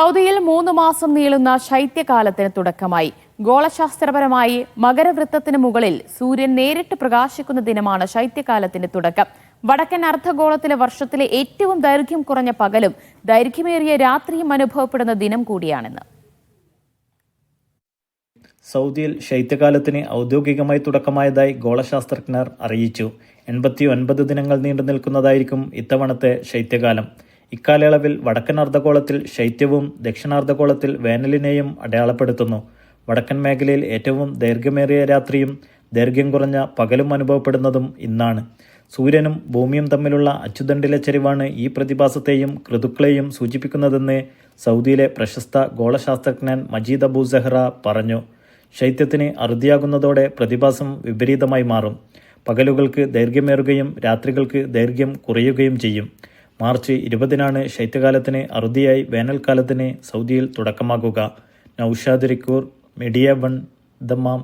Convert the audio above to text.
സൗദിയിൽ മൂന്ന് മാസം നീളുന്ന ശൈത്യകാലത്തിന് തുടക്കമായി. ഗോളശാസ്ത്രപരമായി മകരവൃത്തത്തിന് മുകളിൽ സൂര്യൻ നേരിട്ട് പ്രകാശിക്കുന്ന ദിനമാണ് ശൈത്യകാലത്തിന്റെ തുടക്കം. വടക്കൻ അർദ്ധഗോളത്തിലെ വർഷത്തിലെ ഏറ്റവും ദൈർഘ്യം കുറഞ്ഞ പകലും ദൈർഘ്യമേറിയ രാത്രിയും അനുഭവപ്പെടുന്ന ദിനം കൂടിയാണിന്ന്. സൗദിയിൽ ശൈത്യകാലത്തിന് ഔദ്യോഗികമായി തുടക്കമായതായി ഗോളശാസ്ത്രജ്ഞർ അറിയിച്ചു. എൺപത്തി ഒൻപത് ദിനങ്ങൾ നീണ്ടു നിൽക്കുന്നതായിരിക്കും ഇത്തവണത്തെ ശൈത്യകാലം. ഇക്കാലയളവിൽ വടക്കൻ അർദ്ധഗോളത്തിൽ ശൈത്യവും ദക്ഷിണാർദ്ധഗോളത്തിൽ വേനലിനെയും അടയാളപ്പെടുത്തുന്നു. വടക്കൻ മേഖലയിൽ ഏറ്റവും ദൈർഘ്യമേറിയ രാത്രിയും ദൈർഘ്യം കുറഞ്ഞ പകലും അനുഭവപ്പെടുന്നതും ഇന്നാണ്. സൂര്യനും ഭൂമിയും തമ്മിലുള്ള അച്ചുതണ്ടിലെ ചരിവാണ് ഈ പ്രതിഭാസത്തെയും ഋതുക്കളെയും സൂചിപ്പിക്കുന്നതെന്ന് സൗദിയിലെ പ്രശസ്ത ഗോളശാസ്ത്രജ്ഞൻ മജീദ് അബൂ സെഹ്റ പറഞ്ഞു. ശൈത്യത്തിന് അറുതിയാകുന്നതോടെ പ്രതിഭാസം വിപരീതമായി മാറും. പകലുകൾക്ക് ദൈർഘ്യമേറുകയും രാത്രികൾക്ക് ദൈർഘ്യം കുറയുകയും ചെയ്യും. മാർച്ച് ഇരുപതിനാണ് ശൈത്യകാലത്തിന് അറുതിയായി വേനൽക്കാലത്തിന് സൗദിയിൽ തുടക്കമാകുക. നൌഷാദ് റിക്കൂർ മീഡിയ വൺ ദമാം